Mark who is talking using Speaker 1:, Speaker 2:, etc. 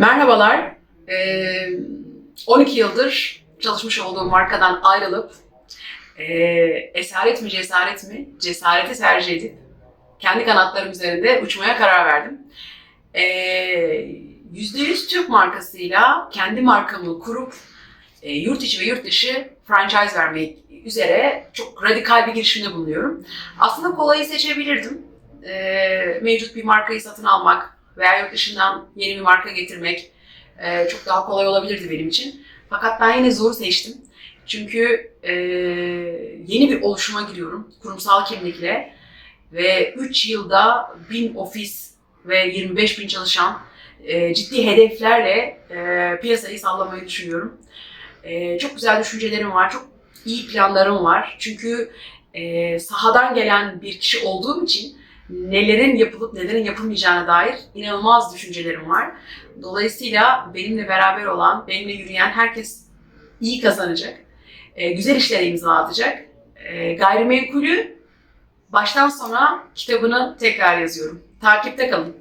Speaker 1: Merhabalar. Ee, 12 yıldır çalışmış olduğum markadan ayrılıp ee, esaret mi cesaret mi cesareti tercih edip kendi kanatlarım üzerinde uçmaya karar verdim. Ee, %100 Türk markasıyla kendi markamı kurup yurt içi ve yurt dışı franchise vermek üzere çok radikal bir girişimde bulunuyorum. Aslında kolayı seçebilirdim. Ee, mevcut bir markayı satın almak veya yurt dışından yeni bir marka getirmek e, çok daha kolay olabilirdi benim için. Fakat ben yine zoru seçtim. Çünkü e, yeni bir oluşuma giriyorum kurumsal kimlikle ve 3 yılda 1000 ofis ve 25 bin çalışan e, ciddi hedeflerle piyasayı sallamayı düşünüyorum. Çok güzel düşüncelerim var, çok iyi planlarım var. Çünkü sahadan gelen bir kişi olduğum için nelerin yapılıp nelerin yapılmayacağına dair inanılmaz düşüncelerim var. Dolayısıyla benimle beraber olan, benimle yürüyen herkes iyi kazanacak. E, güzel işlere imza atacak. E, gayrimenkulü baştan sona kitabını tekrar yazıyorum. Takipte kalın.